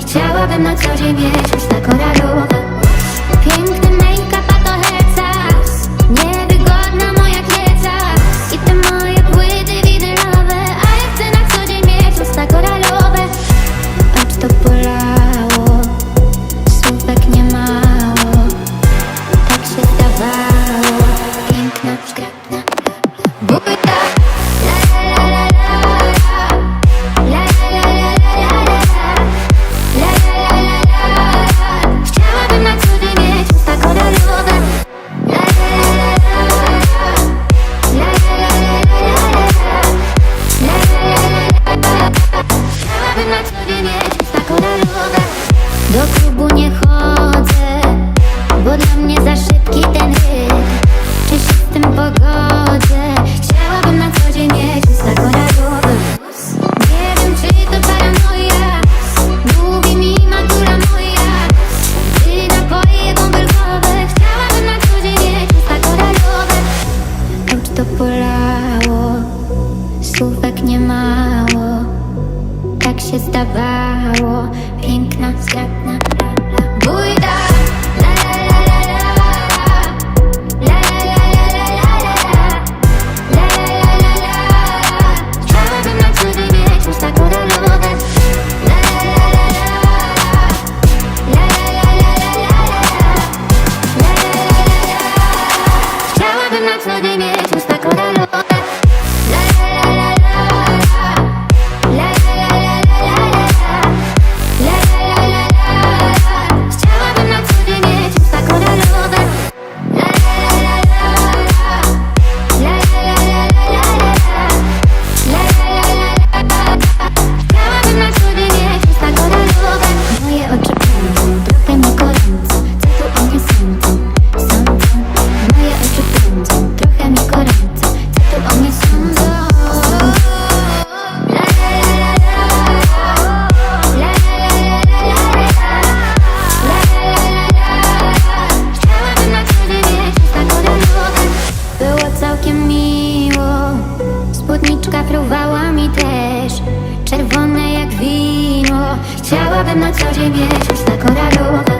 Chciałabym na co dzień mieć usta koralowe Bo dla mnie za szybki ten ryb Czy się z tym pogodzę? Chciałabym na co dzień jeździć na kolorowy Nie wiem czy to paranoja Mówi mi matura moja. Ty napoje bąbelkowe Chciałabym na co dzień jeździć na kolorowy Auć to polało. Słówek nie mało. Tak się zdawało. Piękna, zgrabna Chciałabym na co dzień mieć na koralu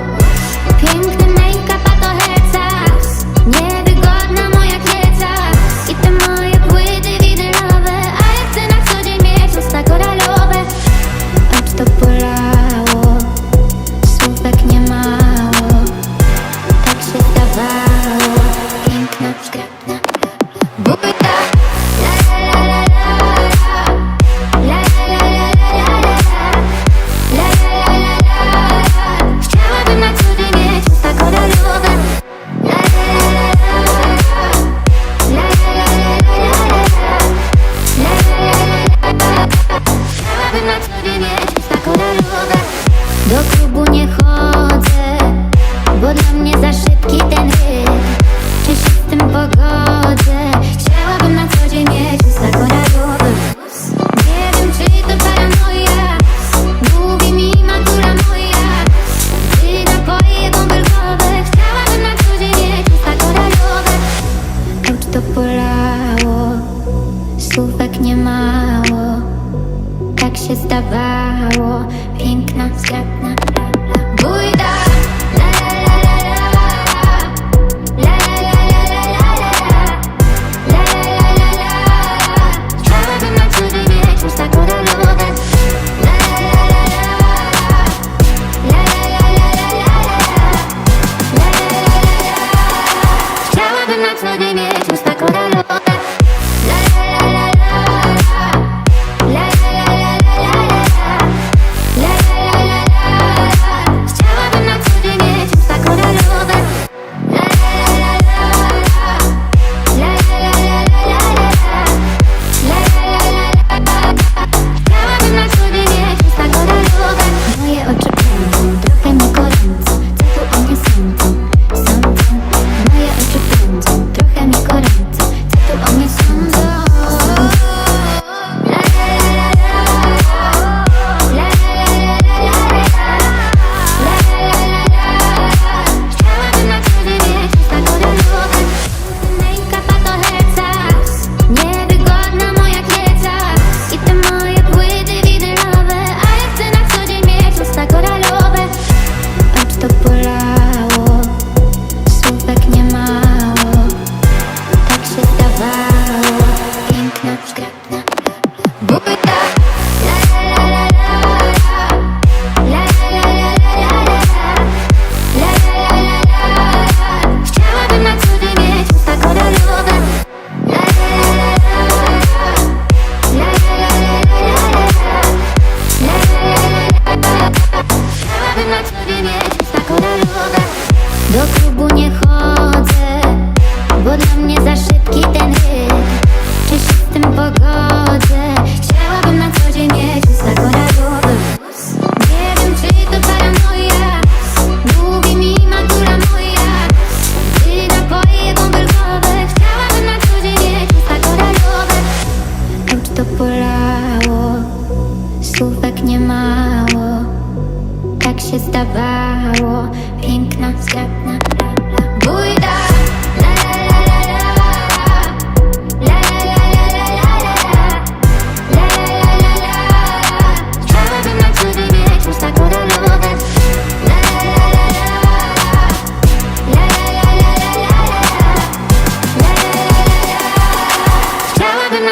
przewało Piękna zjadła Do klubu nie chodzę, bo dla mnie za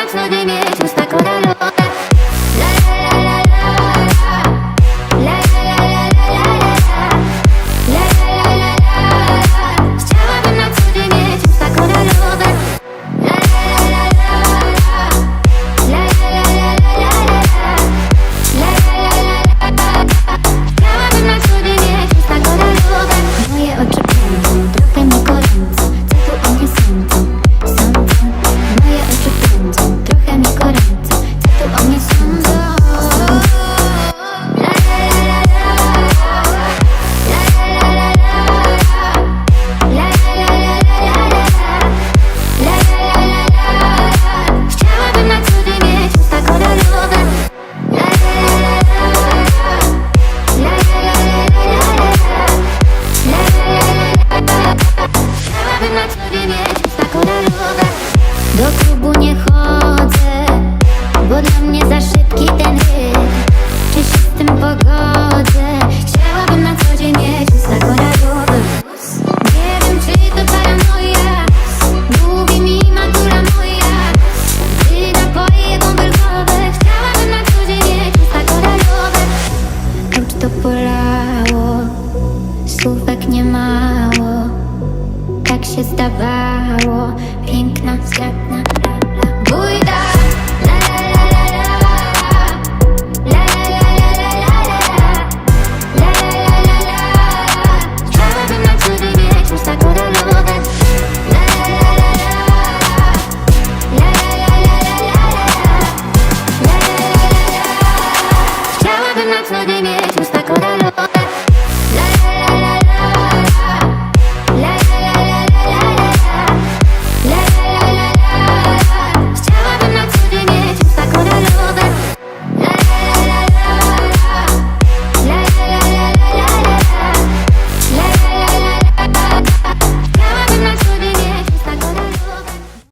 Chciałabym na cudy mnie mało Tak się zdawało. Piękna, zgrabna, bójda!